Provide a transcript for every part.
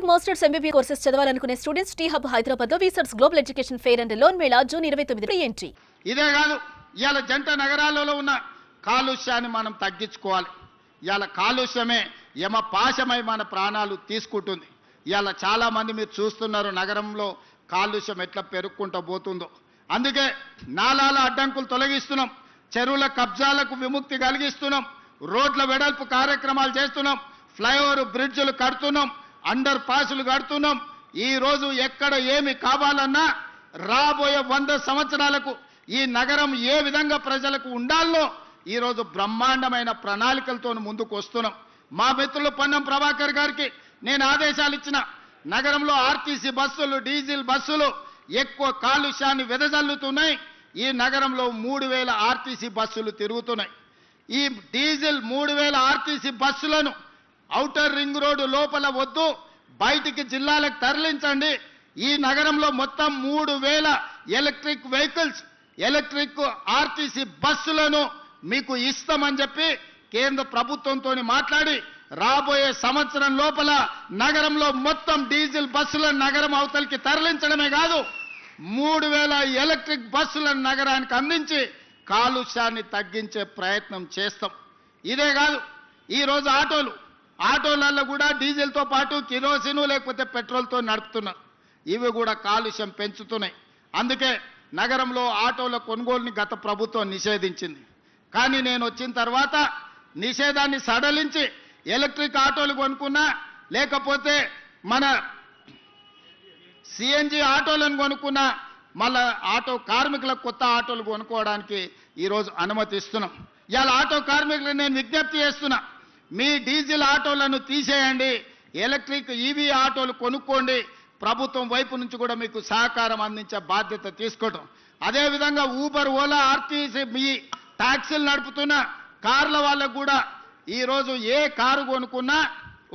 BTech masters MBB courses చదవాలనుకునే students T hub హైదరాబాద్లో వీసర్స్ global education fair and loan mela June ఇరవై తొమ్మిది entry ఇదే కాదు ఇవాళ జంట నగరాలలో ఉన్న కాలుష్యాన్ని మనం తగ్గించుకోవాలి. ఇవాళ కాలుష్యమే యమ పాశమై మన ప్రాణాలు తీసుకుంటుంది. ఇవాళ చాలా మంది మీరు చూస్తున్నారు నగరంలో కాలుష్యం ఎట్లా పెరుక్కుంటూ పోతుందో. అందుకే నాలాల అడ్డంకులు తొలగిస్తున్నాం. చెరువుల కబ్జాలకు విముక్తి కలిగిస్తున్నాం. రోడ్ల వెడల్పు కార్యక్రమాలు చేస్తున్నాం. ఫ్లైఓవర్ బ్రిడ్జ్లు కడుతున్నాం. అండర్ పాసులు కడుతున్నాం. ఈ రోజు ఎక్కడ ఏమి కావాలన్నా రాబోయే వంద సంవత్సరాలకు ఈ నగరం ఏ విధంగా ప్రజలకు ఉండాలో ఈరోజు బ్రహ్మాండమైన ప్రణాళికలతో ముందుకు వస్తున్నాం. మా మిత్రులు పొన్నం ప్రభాకర్ గారికి నేను ఆదేశాలు ఇచ్చిన నగరంలో ఆర్టీసీ బస్సులు డీజిల్ బస్సులు ఎక్కువ కాలుష్యాన్ని వెదజల్లుతున్నాయి. ఈ నగరంలో మూడు వేల ఆర్టీసీ బస్సులు తిరుగుతున్నాయి. ఈ డీజిల్ మూడు వేల ఆర్టీసీ బస్సులను ఔటర్ రింగ్ రోడ్డు లోపల వద్దు బయటికి జిల్లాలకు తరలించండి. ఈ నగరంలో మొత్తం మూడు వేల ఎలక్ట్రిక్ వెహికల్స్ ఎలక్ట్రిక్ ఆర్టీసీ బస్సులను మీకు ఇస్తామని చెప్పి కేంద్ర ప్రభుత్వంతో మాట్లాడి రాబోయే సంవత్సరం లోపల నగరంలో మొత్తం డీజిల్ బస్సులను నగరం అవతలికి తరలించడమే కాదు మూడు వేల ఎలక్ట్రిక్ బస్సులను నగరానికి అందించి కాలుష్యాన్ని తగ్గించే ప్రయత్నం చేస్తాం. ఇదే కాదు ఈరోజు ఆటోలు ఆటోలలో కూడా డీజిల్తో పాటు కిరోసిన్ లేకపోతే పెట్రోల్తో నడుపుతున్నారు ఇవి కూడా కాలుష్యం పెంచుతున్నాయి. అందుకే నగరంలో ఆటోల కొనుగోలుని గత ప్రభుత్వం నిషేధించింది. కానీ నేను వచ్చిన తర్వాత నిషేధాన్ని సడలించి ఎలక్ట్రిక్ ఆటోలు కొనుక్కున్నా లేకపోతే మన సిఎన్జి ఆటోలను కొనుక్కున్న మళ్ళా ఆటో కార్మికులకు కొత్త ఆటోలు కొనుక్కోవడానికి ఈరోజు అనుమతి ఇస్తున్నాం ఇవాళ ఆటో కార్మికులు నేను విజ్ఞప్తి చేస్తున్నా. మీ డీజిల్ ఆటోలను తీసేయండి ఎలక్ట్రిక్ ఈవీ ఆటోలు కొనుక్కోండి ప్రభుత్వం వైపు నుంచి కూడా మీకు సహకారం అందించే బాధ్యత తీసుకోవటం. అదేవిధంగా ఊబర్ ఓలా ఆర్టీసీ మీ ట్యాక్సీలు నడుపుతున్న కార్ల వాళ్ళకు కూడా ఈరోజు ఏ కారు కొనుక్కున్నా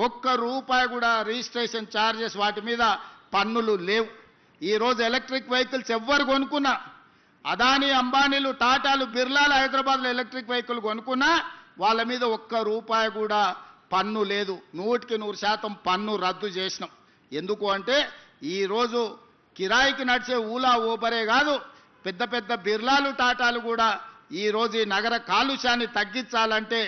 ఒక్క రూపాయి కూడా రిజిస్ట్రేషన్ ఛార్జెస్ వాటి మీద పన్నులు లేవు. ఈరోజు ఎలక్ట్రిక్ వెహికల్స్ ఎవ్వరు కొనుక్కున్నా అదానీ అంబానీలు టాటాలు బిర్లాలు హైదరాబాద్లో ఎలక్ట్రిక్ వెహికల్ కొనుక్కున్నా వాళ్ళ మీద ఒక్క రూపాయి కూడా పన్ను లేదు. నూటికి నూరు శాతం పన్ను రద్దు చేసినాం. ఎందుకు అంటే ఈరోజు కిరాయికి నడిచే ఊలా ఊబరే కాదు పెద్ద పెద్ద బిర్లాలు టాటాలు కూడా ఈరోజు ఈ నగర కాలుష్యాన్ని తగ్గించాలంటే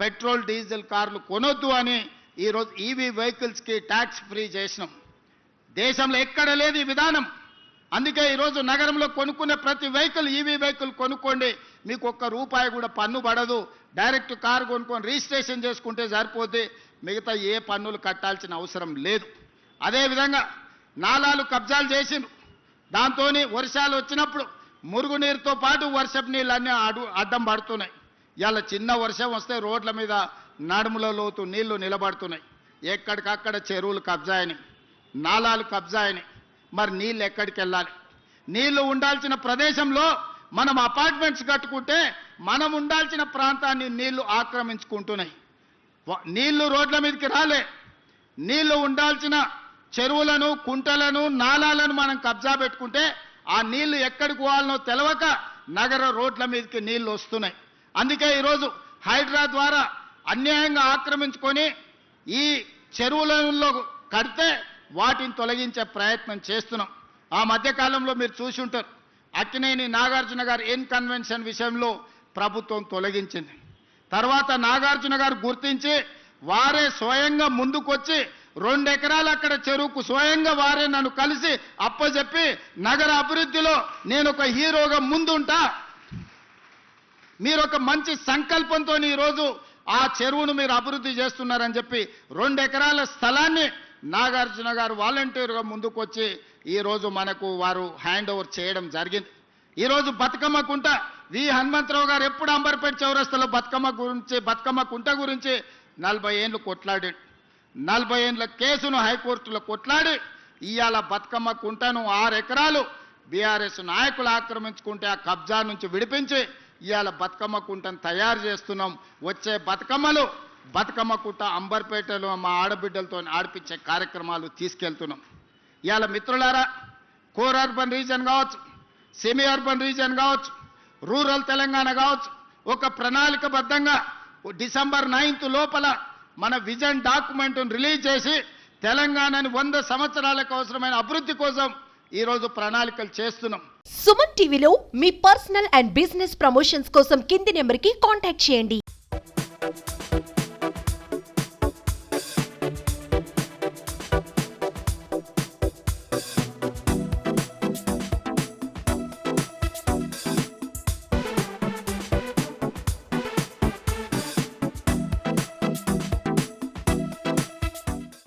పెట్రోల్ డీజిల్ కార్లు కొనొద్దు అని ఈరోజు ఈవీ వెహికల్స్కి ట్యాక్స్ ఫ్రీ చేసినాం. దేశంలో ఎక్కడ లేదు ఈ విధానం. అందుకే ఈరోజు నగరంలో కొనుక్కునే ప్రతి వెహికల్ ఈవీ వెహికల్ కొనుక్కోండి. మీకు ఒక్క రూపాయి కూడా పన్ను పడదు. డైరెక్ట్ కారు కొనుక్కొని రిజిస్ట్రేషన్ చేసుకుంటే సరిపోతే మిగతా ఏ పన్నులు కట్టాల్సిన అవసరం లేదు. అదేవిధంగా నాలాలు కబ్జాలు చేసిండ్రు. దాంతో వర్షాలు వచ్చినప్పుడు మురుగునీరుతో పాటు వర్షపు నీళ్ళు అన్నీ అడు అడ్డం పడుతున్నాయి. ఇవాళ చిన్న వర్షం వస్తే రోడ్ల మీద నడుముల లోతు నీళ్ళు నిలబడుతున్నాయి. ఎక్కడికక్కడ చెరువులు కబ్జాయని నాలాలు కబ్జా మరి నీళ్ళు ఎక్కడికి వెళ్ళాలి? నీళ్ళు ఉండాల్సిన ప్రదేశంలో మనం అపార్ట్మెంట్స్ కట్టుకుంటే మనం ఉండాల్సిన ప్రాంతాన్ని నీళ్ళు ఆక్రమించుకుంటున్నాయి. నీళ్ళు రోడ్ల మీదకి రాలే. నీళ్ళు ఉండాల్సిన చెరువులను కుంటలను నాలాలను మనం కబ్జా పెట్టుకుంటే ఆ నీళ్ళు ఎక్కడికి పోవాలనో తెలవక నగర రోడ్ల మీదకి నీళ్ళు వస్తున్నాయి. అందుకే ఈరోజు హైడ్రా ద్వారా అన్యాయంగా ఆక్రమించుకొని ఈ చెరువులలో కడితే వాటిని తొలగించే ప్రయత్నం చేస్తున్నాం. ఆ మధ్యకాలంలో మీరు చూసి ఉంటారు అక్కినేని నాగార్జున గారు ఎన్ కన్వెన్షన్ విషయంలో ప్రభుత్వం తొలగించింది. తర్వాత నాగార్జున గారు గుర్తించి వారే స్వయంగా ముందుకొచ్చి రెండు ఎకరాలు అక్కడ చెరువుకు స్వయంగా వారే నన్ను కలిసి అప్పచెప్పి నగర అభివృద్ధిలో నేను ఒక హీరోగా ముందుంటా. మీరు ఒక మంచి సంకల్పంతో ఈరోజు ఆ చెరువును మీరు అభివృద్ధి చేస్తున్నారని చెప్పి రెండు ఎకరాల స్థలాన్ని నాగార్జున గారు వాలంటీర్గా ముందుకొచ్చి ఈరోజు మనకు వారు హ్యాండ్ ఓవర్ చేయడం జరిగింది. ఈరోజు బతుకమ్మ కుంట వి హనుమంతరావు గారు ఎప్పుడు అంబర్పేట చౌరస్తలో బతుకమ్మ గురించి బతుకమ్మ కుంట గురించి నలభై ఏళ్ళు కొట్లాడాడు నలభై ఏళ్ళ కేసును హైకోర్టులో కొట్లాడి ఇవాళ బతుకమ్మ కుంటను ఆరు ఎకరాలు బీఆర్ఎస్ నాయకులు ఆక్రమించుకుంటే ఆ కబ్జా నుంచి విడిపించి ఇవాళ బతుకమ్మ కుంటను తయారు చేస్తున్నాం. వచ్చే బతుకమ్మలు బతుకమ్మ కుంట అంబర్పేటలో మా ఆడబిడ్డలతో ఆడిపించే కార్యక్రమాలు తీసుకెళ్తున్నాం. ఇవాళ మిత్రులారా కోర్ అర్బన్ రీజన్ కావచ్చు సెమీ అర్బన్ రీజన్ కావచ్చు రూరల్ తెలంగాణ కావచ్చు ఒక ప్రణాళికబద్ధంగా డిసెంబర్ నైన్త్ లోపల మన విజన్ డాక్యుమెంట్ను రిలీజ్ చేసి తెలంగాణని వంద సంవత్సరాలకు అవసరమైన అభివృద్ధి కోసం ఈరోజు ప్రణాళికలు చేస్తున్నాం. సుమన్ టీవీలో మీ పర్సనల్ అండ్ బిజినెస్ ప్రమోషన్స్ కోసం కింది నెంబర్కి కాంటాక్ట్ చేయండి.